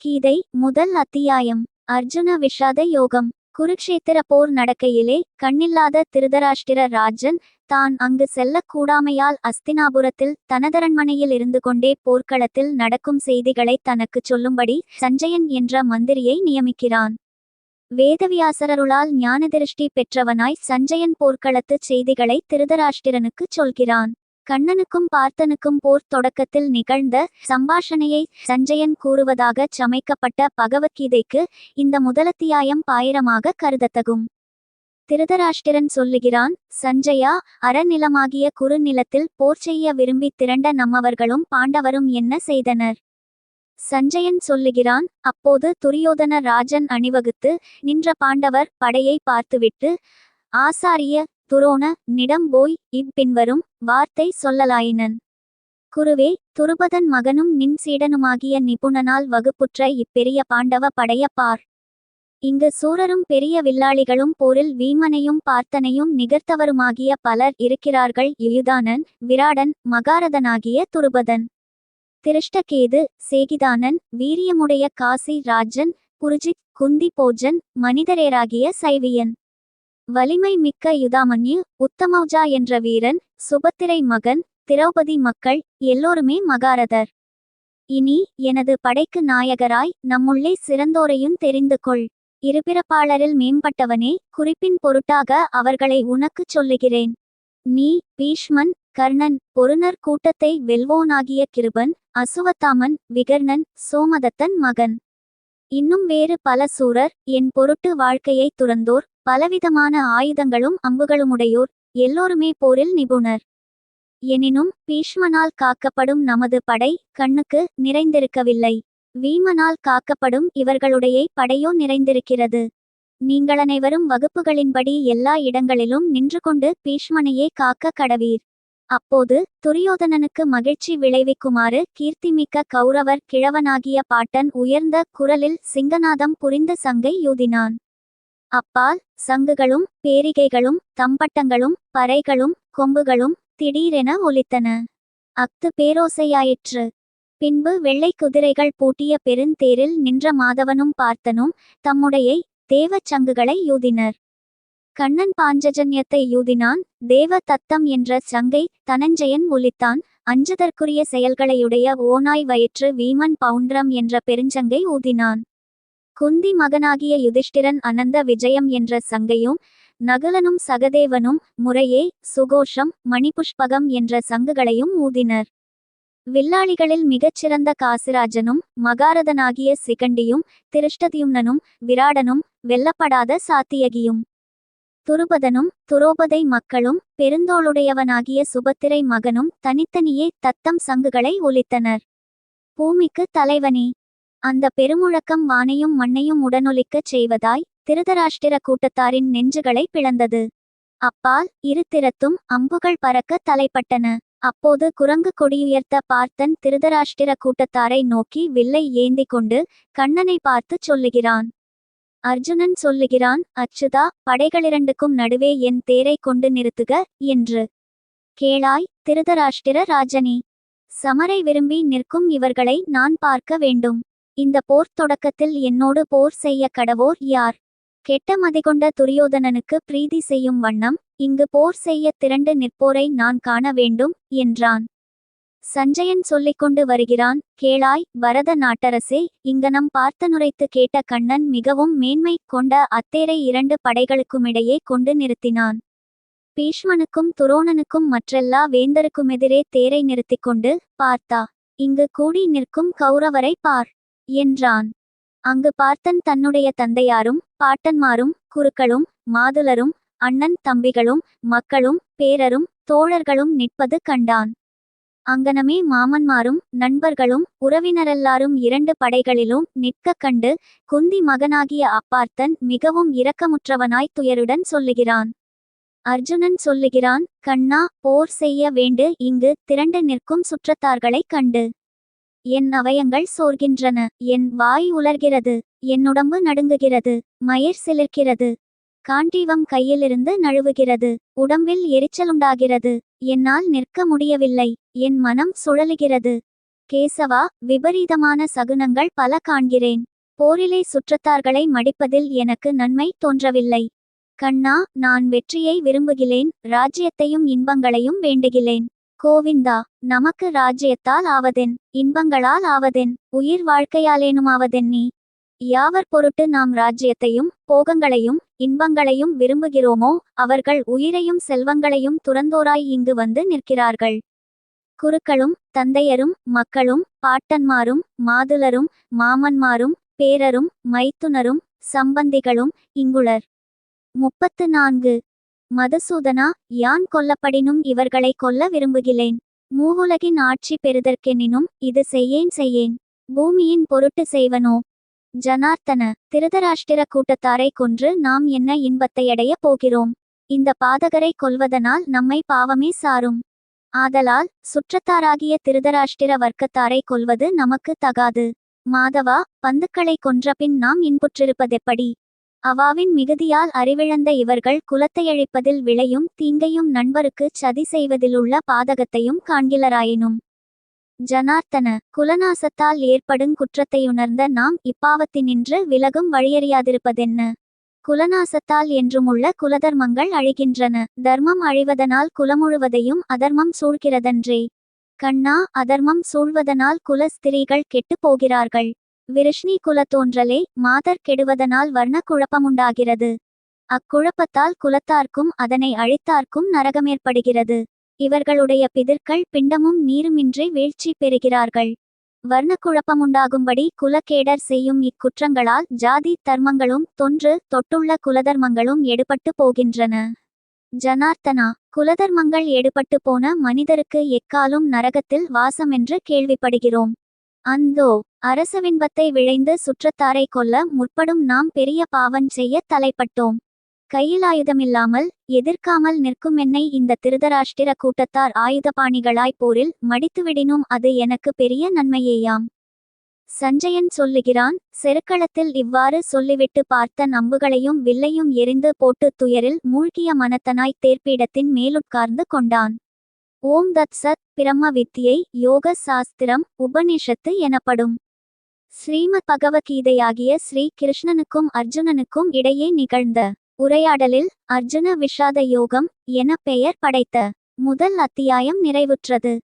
கீதை முதல் அத்தியாயம். அர்ஜுன விஷாத யோகம். குருக்ஷேத்திர போர் நடக்கையிலே கண்ணில்லாத திருதராஷ்டிர ராஜன் தான் அங்கு செல்லக் கூடாமையால் அஸ்தினாபுரத்தில் தனதரண்மனையில் இருந்து கொண்டே போர்க்களத்தில் நடக்கும் செய்திகளை தனக்குச் சொல்லும்படி சஞ்சயன் என்ற மந்திரியை நியமிக்கிறான். வேதவியாசரருளால் ஞானதிருஷ்டி பெற்றவனாய் சஞ்சயன் போர்க்களத்துச் செய்திகளை திருதராஷ்டிரனுக்குச் சொல்கிறான். கண்ணனுக்கும் பார்த்தனுக்கும் போர் தொடக்கத்தில் நிகழ்ந்த சம்பாஷணையை சஞ்சயன் கூறுவதாகச் சமைக்கப்பட்ட பகவத்கீதைக்கு இந்த முதலத்தியாயம் பாயிரமாக கருதத்தகும். திருதராஷ்டிரன் சொல்லுகிறான் சஞ்சயா அறநிலமாகிய குறுநிலத்தில் போர் செய்ய விரும்பி திரண்ட நம்மவர்களும் பாண்டவரும் என்ன செய்தனர்? சஞ்சயன் சொல்லுகிறான் அப்போது துரியோதன ராஜன் அணிவகுத்து நின்ற பாண்டவர் படையை பார்த்துவிட்டு ஆசாரிய துரோண நிடம் போய் இப்பின்வரும் வார்த்தை சொல்லலாயினன். குருவே துருபதன் மகனும் நின் சீடனுமாகிய நிபுணனால் வகுப்புற்ற இப்பெரிய பாண்டவ படைய பார். இங்கு சூரரும் பெரிய வில்லாளிகளும் போரில் வீமனையும் பார்த்தனையும் நிகர்த்தவருமாகிய பலர் இருக்கிறார்கள். இயுதானன் விராடன் மகாரதனாகிய துருபதன். திருஷ்டகேது சேகிதானன் வீரியமுடைய காசி ராஜன் குருஜித் குந்தி போஜன் மனிதரேராகிய சைவியன். வலிமை மிக்க யுதாமன்யு உத்தமௌஜா என்ற வீரன் சுபத்திரை மகன் திரௌபதி மக்கள் எல்லோருமே மகாரதர். இனி எனது படைக்கு நாயகராய் நம்முள்ளே சிறந்தோரையும் தெரிந்து கொள். இருபிறப்பாளரில் மேம்பட்டவனே குறிப்பின் பொருட்டாக அவர்களை உனக்குச் சொல்லுகிறேன். நீ பீஷ்மன் கர்ணன் பொருணர் கூட்டத்தை வெல்வோனாகிய கிருபன் அசுவத்தாமன் விகர்ணன் சோமதத்தன் மகன். இன்னும் வேறு பல சூரர் என் பொருட்டு வாழ்க்கையை துறந்தோர் பலவிதமான ஆயுதங்களும் அம்புகளுமுடையோர் எல்லோருமே போரில் நிபுணர். எனினும் பீஷ்மனால் காக்கப்படும் நமது படை கண்ணுக்கு நிறைந்திருக்கவில்லை. வீமனால் காக்கப்படும் இவர்களுடைய படையோ நிறைந்திருக்கிறது. நீங்களனைவரும் வகுப்புகளின்படி எல்லா இடங்களிலும் நின்று கொண்டு பீஷ்மனையே காக்க கடவீர். அப்போது துரியோதனனுக்கு மகிழ்ச்சி விளைவிக்குமாறு கீர்த்திமிக்க கௌரவர் கிழவனாகிய பாட்டன் உயர்ந்த குரலில் சிங்கநாதம் புரிந்த சங்கை யூதினான். அப்பால் சங்குகளும் பேரிகைகளும் தம்பட்டங்களும் பறைகளும் கொம்புகளும் திடீரென ஒலித்தன. அஃது பேரோசையாயிற்று. பின்பு வெள்ளை குதிரைகள் பூட்டிய பெருந்தேரில் நின்ற மாதவனும் பார்த்தனும் தம்முடைய தேவச் சங்குகளை யூதினர். கண்ணன் பாஞ்சஜன்யத்தை யூதினான் தேவ தத்தம் என்ற சங்கை தனஞ்சயன் ஒலித்தான் அஞ்சதற்குரிய செயல்களையுடைய ஓனாய் வயிற்று வீமன் பவுண்ட்ரம் என்ற பெருஞ்சங்கை ஊதினான். குந்தி மகனாகிய யுதிஷ்டிரன் அனந்த விஜயம் என்ற சங்கையும் நகுலனும் சகதேவனும் முறையே சுகோஷம் மணிபுஷ்பகம் என்ற சங்குகளையும் ஊதினர். வில்லாளிகளில் மிகச்சிறந்த காசிராஜனும் மகாரதனாகிய சிகண்டியும் திருஷ்டதியும்னனும் விராடனும் வெல்லப்படாத சாத்தியகியும். துருபதனும் துரோபதை மக்களும் பெருந்தோளுடையவனாகிய சுபத்திரை மகனும் தனித்தனியே தத்தம் சங்குகளை ஒலித்தனர். பூமிக்கு தலைவனே! அந்த பெருமுழக்கம் வானையும் மண்ணையும் உடனொலிக்கச் செய்வதாய் திருதராஷ்டிர கூட்டத்தாரின் நெஞ்சுகளை பிளந்தது. அப்பால் இரு அம்புகள் பறக்க தலைப்பட்டன. அப்போது குரங்கு கொடியுயர்த்த பார்த்தன் திருதராஷ்டிர கூட்டத்தாரை நோக்கி வில்லை ஏந்தி கொண்டு கண்ணனை பார்த்து சொல்லுகிறான். அர்ஜுனன் சொல்லுகிறான் அச்சுதா படைகளிரண்டுக்கும் நடுவே என் தேரை கொண்டு நிறுத்துக என்று. கேளாய் திருதராஷ்டிர ராஜனே. சமரை விரும்பி நிற்கும் இவர்களை நான் பார்க்க வேண்டும். இந்த போர் தொடக்கத்தில் என்னோடு போர் செய்ய கடவோர் யார்? கெட்ட மதிகொண்ட துரியோதனனுக்கு பிரீதி செய்யும் வண்ணம் இங்கு போர் செய்ய திரண்டு நிற்போரை நான் காண வேண்டும் என்றான். சஞ்சயன் சொல்லிக்கொண்டு வருகிறான் கேளாய் வரத நாட்டரசே இங்கனம் பார்த்தனுரைத்து கேட்ட கண்ணன் மிகவும் மேன்மை கொண்ட அத்தேரை இரண்டு படைகளுக்குமிடையே கொண்டு நிறுத்தினான். பீஷ்மனுக்கும் துரோணனுக்கும் மற்றெல்லா வேந்தருக்குமெதிரே தேரை நிறுத்திக் கொண்டு பார்த்தா இங்கு கூடி நிற்கும் கௌரவரை பார். என்றான். அங்கு பார்த்தன் தன்னுடைய தந்தையாரும் பாட்டன்மாரும் குருக்களும் மாதுலரும் அண்ணன் தம்பிகளும் மக்களும் பேரரும் தோழர்களும் நிற்பது கண்டான். அங்கனமே மாமன்மாரும் நண்பர்களும் உறவினரெல்லாரும் இரண்டு படைகளிலும் நிற்க கண்டு குந்தி மகனாகிய அப்பார்த்தன் மிகவும் இரக்கமுற்றவனாய் துயருடன் சொல்லுகிறான். அர்ஜுனன் சொல்லுகிறான் கண்ணா போர் செய்ய வேண்டு இங்கு திரண்டு நிற்கும் சுற்றத்தார்களைக் கண்டு. என் அவயங்கள் சோர்கின்றன. என் வாய் உலர்கிறது. என்னுடம்பு நடுங்குகிறது. மயிர் சிலிர்க்கிறது. காண்டீவம் கையிலிருந்து நழுவுகிறது. உடம்பில் எரிச்சலுண்டாகிறது. என்னால் நிற்க முடியவில்லை. என் மனம் சுழலுகிறது. கேசவா விபரீதமான சகுனங்கள் பல காண்கிறேன். போரிலே சுற்றத்தார்களை மடிப்பதில் எனக்கு நன்மை தோன்றவில்லை. கண்ணா நான் வெற்றியை விரும்புகிறேன். ராஜ்யத்தையும் இன்பங்களையும் வேண்டுகிறேன். கோவிந்தா நமக்கு ராஜ்யத்தால் ஆவதென் இன்பங்களால் ஆவதென் உயிர் வாழ்க்கையாலேனுமாவதென் நீ? யாவர் பொருட்டு நாம் ராஜ்யத்தையும் போகங்களையும் இன்பங்களையும் விரும்புகிறோமோ அவர்கள் உயிரையும் செல்வங்களையும் துறந்தோராய் இங்கு வந்து நிற்கிறார்கள். குருக்களும் தந்தையரும் மக்களும் பாட்டன்மாரும் மாதுலரும் மாமன்மாரும் பேரரும் மைத்துனரும் சம்பந்திகளும் இங்குளர் முப்பத்து நான்கு. மதுசூதனா யான் கொல்லப்படினும் இவர்களை கொல்ல விரும்புகிறேன். மூவுலகின் ஆட்சி பெறுதற்கெனினும் இது செய்யேன் செய்யேன். பூமியின் பொருட்டு செய்வனோ? ஜனார்த்தன திருதராஷ்டிர கூட்டத்தாரை கொன்று நாம் என்ன இன்பத்தை அடைய போகிறோம்? இந்த பாதகரை கொல்வதனால் நம்மை பாவமே சாரும். ஆதலால் சுற்றத்தாராகிய திருதராஷ்டிர வர்க்கத்தாரை கொல்வது நமக்கு தகாது. மாதவா பந்துக்களை கொன்றபின் நாம் இன்புற்றிருப்பதெப்படி? அவாவின் மிகுதியால் அறிவிழந்த இவர்கள் குலத்தையழிப்பதில் விளையும் தீங்கையும் நண்பருக்கு சதி செய்வதிலுள்ள பாதகத்தையும் காண்கிலராயினும். ஜனார்த்தன குலநாசத்தால் ஏற்படுங் குற்றத்தையுணர்ந்த நாம் இப்பாவத்தினின்று விலகும் வழியறியாதிருப்பதென்ன? குலநாசத்தால் என்றுமுள்ள குலதர்மங்கள் அழிகின்றன. தர்மம் அழிவதனால் குலமுழுவதையும் அதர்மம் சூழ்கிறதன்றே. கண்ணா அதர்மம் சூழ்வதனால் குல ஸ்திரீகள் கெட்டுப் போகிறார்கள். விருஷ்ணி குலத்தோன்றலே மாதர் கெடுவதனால் வர்ண குழப்பமுண்டாகிறது அக்குழப்பத்தால் குலத்தார்க்கும் அதனை அழித்தார்க்கும் நரகமேற்படுகிறது. இவர்களுடைய பிதர்கள் பிண்டமும் நீருமின்றி வீழ்ச்சி பெறுகிறார்கள். வர்ணக்குழப்பமுண்டாகும்படி குலக்கேடர் செய்யும் இக்குற்றங்களால் ஜாதி தர்மங்களும் தொன்று தொட்டுள்ள குலதர்மங்களும் எடுபட்டு போகின்றன. ஜனார்த்தனா குலதர்மங்கள் எடுபட்டு போன மனிதருக்கு எக்காலும் நரகத்தில் வாசமென்று கேள்விப்படுகிறோம். அந்தோ அரசவின்பத்தை விழைந்து சுற்றத்தாரை கொல்ல முற்படும் நாம் பெரிய பாவன் செய்ய தலைப்பட்டோம். கையில் ஆயுதமில்லாமல் எதிர்க்காமல் நிற்கும் என்னை இந்த திருதராஷ்டிர கூட்டத்தார் ஆயுதபாணிகளாய் போரில் மடித்துவிடினும் அது எனக்கு பெரிய நன்மையேயாம். சஞ்சயன் சொல்லுகிறான் செருக்களத்தில் இவ்வாறு சொல்லிவிட்டு பார்த்த நம்புகளையும் வில்லையும் எரிந்து போட்டு துயரில் மூழ்கிய மனத்தனாய் தேர்ப்பீடத்தின் மேலுட்கார்ந்து கொண்டான். ஓம் தத் சத் பிரம்ம வித்தியை யோக சாஸ்திரம் உபனிஷத்து எனப்படும். ஸ்ரீமத் பகவத்கீதையாகிய ஸ்ரீ கிருஷ்ணனுக்கும் அர்ஜுனனுக்கும் இடையே நிகழ்ந்த உரையாடலில் அர்ஜுன விஷாத யோகம் என பெயர் படைத்த முதல் அத்தியாயம் நிறைவுற்றது.